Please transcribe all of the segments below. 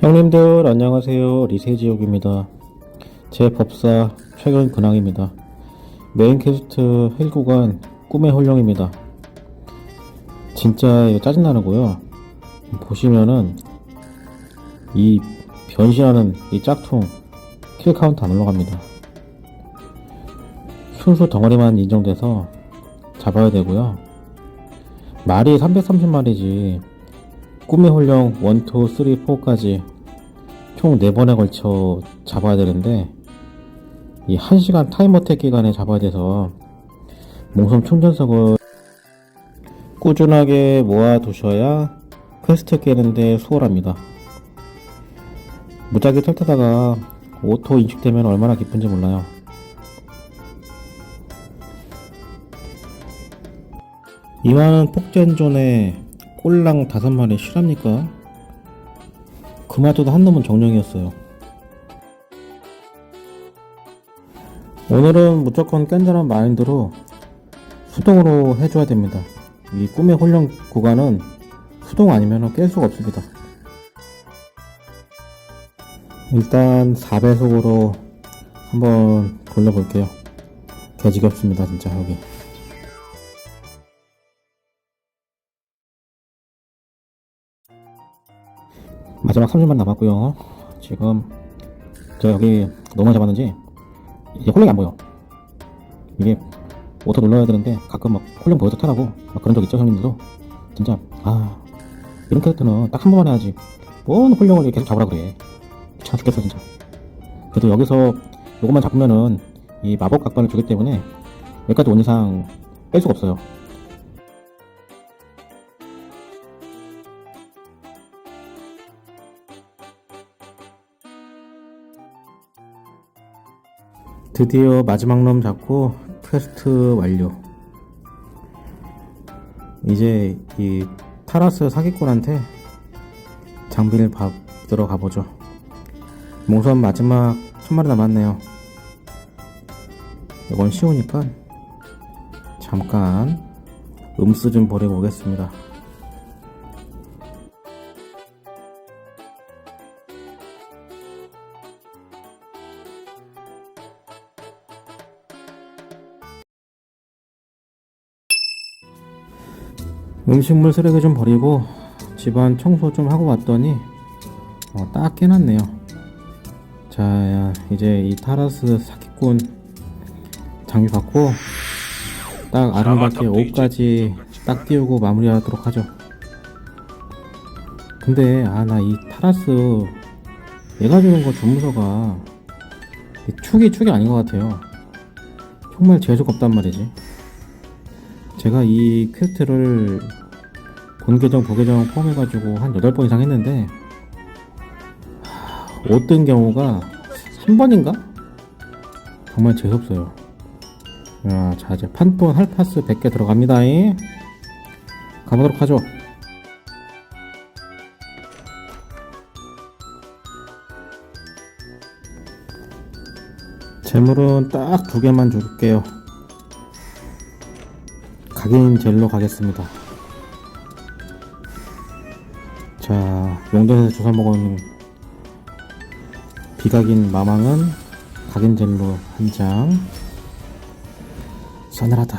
형님들 안녕하세요. 리세지옥입니다. 제 법사 최근 근황입니다. 메인 퀘스트 헬구간 꿈의 홀령입니다. 진짜 짜증나는고요. 보시면은 이 변신하는 이 짝퉁 킬 카운트 안 올라갑니다. 순수 덩어리만 인정돼서 잡아야 되고요. 말이 330마리지 꿈의 홀령 1, 2, 3, 4까지 총 4번에 걸쳐 잡아야 되는데 이 1시간 타임어택 기간에 잡아야 돼서 몽섬 충전석을 꾸준하게 모아두셔야 퀘스트 깨는데 수월합니다. 무작위 털타다가 오토 인식되면 얼마나 기쁜지 몰라요. 이만한 폭젠존에 꼴랑 다섯 마리 실합니까? 그마저도 한 놈은 정령이었어요. 오늘은 무조건 깬다는 마인드로 수동으로 해줘야 됩니다. 이 꿈의 혼령 구간은 수동 아니면 깰 수가 없습니다. 일단 4배속으로 한번 돌려볼게요. 개지겹습니다, 진짜 여기. 마지막 30만 남았고요. 지금 저 여기 너무 잡았는지 이게 홀령이 안 보여. 이게 오토 눌러야 되는데 가끔 막 홀령 보여서 타라고 막 그런 적 있죠 형님들도? 진짜. 아 이런 캐릭터는 딱 한 번만 해야지 뭔 홀령을 계속 잡으라 그래. 귀찮아 죽겠어 진짜. 그래도 여기서 요것만 잡으면은 이 마법 각반을 주기 때문에 여기까지 온 이상 뺄 수가 없어요 드디어 마지막 놈 잡고 퀘스트 완료. 이제 이 타라스 사기꾼한테 장비를 받으러 가보죠. 몽선 마지막 천 마리 남았네요. 이건 쉬우니까 잠깐 음수 좀 버리고 오겠습니다. 음식물 쓰레기 좀 버리고 집안 청소 좀 하고 왔더니 어, 딱 깨놨네요. 자 이제 이 타라스 사기꾼 장비 받고 딱 아름답게 옷까지 딱 띄우고 마무리하도록 하죠. 근데 아 나 이 타라스 얘가 주는 거 주문서가 이 축이 축이 아닌 것 같아요. 정말 재수가 없단 말이지. 제가 이 퀘스트를 본 계정, 부 계정 포함해가지고 한 8번 이상 했는데, 하, 옷든 경우가 한 번인가? 정말 재수없어요. 야, 자, 이제 판돈 할파스 100개 들어갑니다. 잉? 가보도록 하죠. 재물은 딱 두 개만 줄게요. 각인 젤로 가겠습니다. 자, 용돈에서 주워 먹은 비각인 마망은 각인 젤로 한 장. 서늘하다.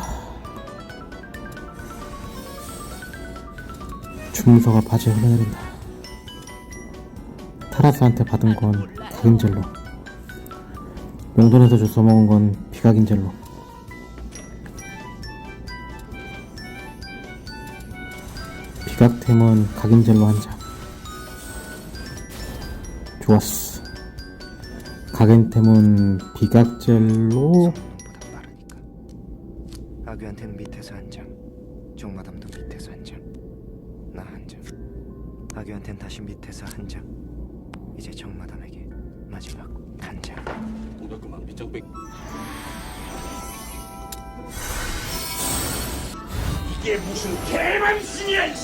주문서가 바지에 흘러내린다. 타라스한테 받은 건 각인 젤로. 용돈에서 주워 먹은 건 비각인 젤로. 비각템은 각인젤로 한 장. 좋았어. 각인템은 비각젤로 보다 빠르니까. 아귀한테는 밑에서 한 장, 종마담도 밑에서 한 장, 나 한 장. 아귀한테는 다시 밑에서 한 장. 이제 정마담에게 마지막 한 장. 공덕그만 밑장 백 이게 무슨 개망신이야 이